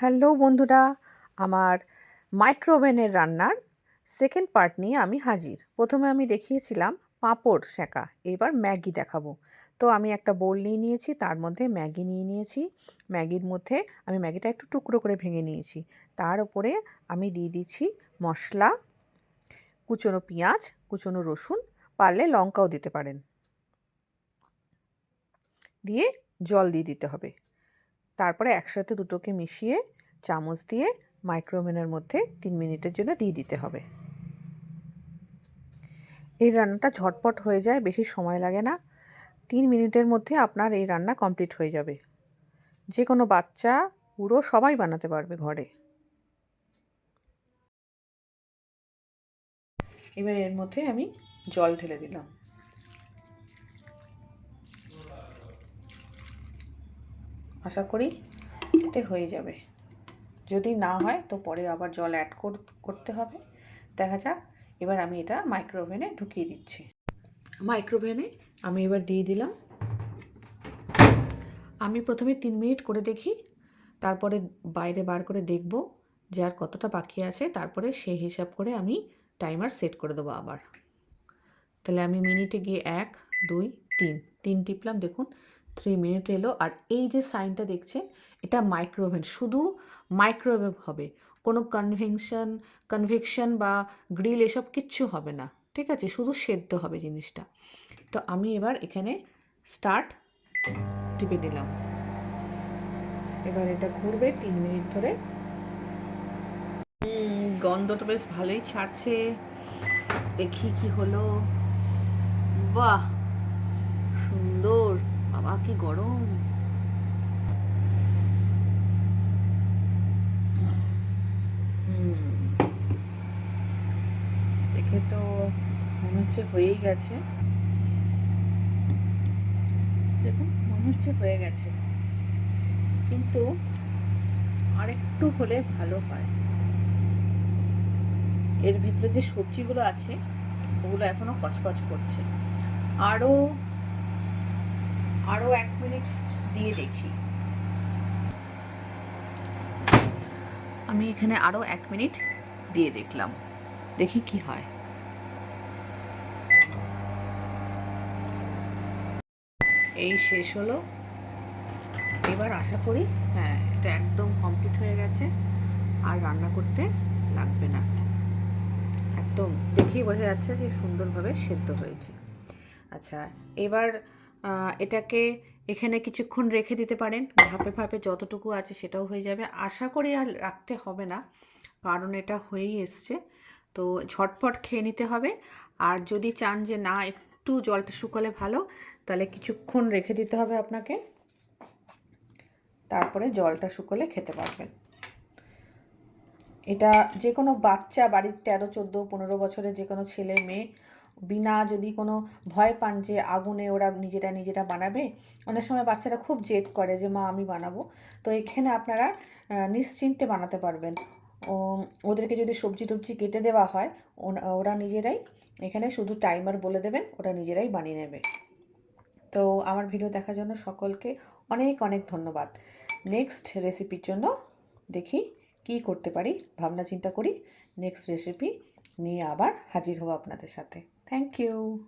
Hello বন্ধুরা, আমার মাইক্রোওভেনের রান্নার সেকেন্ড পার্ট নিয়ে আমি হাজির। প্রথমে আমি দেখিয়েছিলাম পাঁপড় সেঁকা এবার ম্যাগি দেখাবো। তো আমি একটা বোল নিয়ে নিয়েছি, তার মধ্যে ম্যাগি নিয়ে নিয়েছি। ম্যাগির মধ্যে আমি ম্যাগিটা একটু টুকরো করে ভেঙে নিয়েছি। তার উপরে আমি দিয়ে দিচ্ছি মশলা, কুচনো পেঁয়াজ, কুচনো রসুন, পারলে লঙ্কাও দিতে পারেন। দিয়ে জল দিয়ে দিতে হবে। তারপরে একসাথে দুটোকে মিশিয়ে চামচ দিয়ে মাইক্রোওভেনের মধ্যে তিন মিনিটের জন্য দিয়ে দিতে হবে। এই রান্নাটা ঝটপট হয়ে যায়, বেশি সময় লাগে না। তিন মিনিটের মধ্যে আপনার এই রান্না কমপ্লিট হয়ে যাবে। যে কোনো বাচ্চা পুরো সবাই বানাতে পারবে ঘরে। এবার এর মধ্যে আমি জল ঢেলে দিলাম। আশা করি এতে হয়ে যাবে। যদি না হয় তো পরে আবার জল অ্যাড করতে হবে। দেখা যাক, এবার আমি এটা মাইক্রোওভেনে ঢুকিয়ে দিচ্ছি। মাইক্রোওভেনে আমি এবার দিয়ে দিলাম। আমি প্রথমে তিন মিনিট করে দেখি, তারপরে বাইরে বার করে দেখব যে আর কতটা বাকি আছে। তারপরে সেই হিসাব করে আমি টাইমার সেট করে দেবো আবার। তাহলে আমি মিনিটে গিয়ে এক, দুই, তিন তিন টিপলাম। দেখুন থ্রি মিনিট এলো আর এই যে সাইনটা দেখছেন, এটা মাইক্রোওভেন শুধু মাইক্রোওয়েভ হবে। কোনো কনভেনশন কনভেকশন বা গ্রিল এসব কিচ্ছু হবে না, ঠিক আছে? শুধু সেদ্ধ হবে জিনিসটা। তো আমি এবার এখানে স্টার্ট টিপে দিলাম এবার এটা ঘুরবে তিন মিনিট ধরে। গন্ধটা বেশ ভালোই ছাড়ছে। দেখি কি হলো। বাহ! সুন্দর। বাবা কি গরম? দেখে তো মনে হচ্ছে হয়েই গেছে। দেখুন, মনে হচ্ছে হয়ে গেছে। কিন্তু আরেকটু হলে ভালো হয়। এর ভেতরে যে সবজিগুলো আছে, ওগুলো এখনও কচকচ করছে। আরও আরও এক মিনিট দিয়ে দেখি। আমি এখানে আরও এক মিনিট দিয়ে দেখলাম। দেখি কি হয়। এই শেষ হলো। এবার আশা করি হ্যাঁ এটা একদম কমপ্লিট হয়ে গেছে। আর রান্না করতে লাগবে না। একদম দেখেই বোঝা যাচ্ছে যে সুন্দরভাবে সেদ্ধ হয়েছে। আচ্ছা এবার এটাকে এখানে কিছুক্ষণ রেখে দিতে পারেন। ভাপে ভাপে যতটুকু আছে সেটাও হয়ে যাবে। আশা করি আর রাখতে হবে না, কারণ এটা হয়েই এসছে। তো ঝটপট খেয়ে নিতে হবে। আর যদি চান যে না, একটু জলটা শুকালে ভালো, তাহলে কিছুক্ষণ রেখে দিতে হবে আপনাকে। তারপরে জলটা শুকোলে খেতে পারবেন। এটা যে কোনো বাচ্চা, বাড়ির তেরো, চোদ্দ, পনেরো বছরের যে কোনো ছেলে, মেয়ে বিনা যদি কোনো ভয় পান যে আগুনে ওরা নিজেরা নিজেরা বানাবে, অনেক সময় বাচ্চারা খুব জেদ করে যে, মা, আমি বানাবো। তো এখানে আপনারা নিশ্চিন্তে বানাতে পারবেন। ও ওদেরকে যদি সবজি টবজি কেটে দেওয়া হয় ওরা নিজেরাই এখানে শুধু টাইমার বলে দেবেন, ওরা নিজেরাই বানিয়ে নেবে। তো আমার ভিডিও দেখার জন্য সকলকে অনেক অনেক ধন্যবাদ। নেক্সট রেসিপির জন্য দেখি কি করতে পারি, ভাবনা চিন্তা করি। নেক্সট রেসিপি নিয়ে আবার হাজির হব আপনাদের সাথে। Thank you.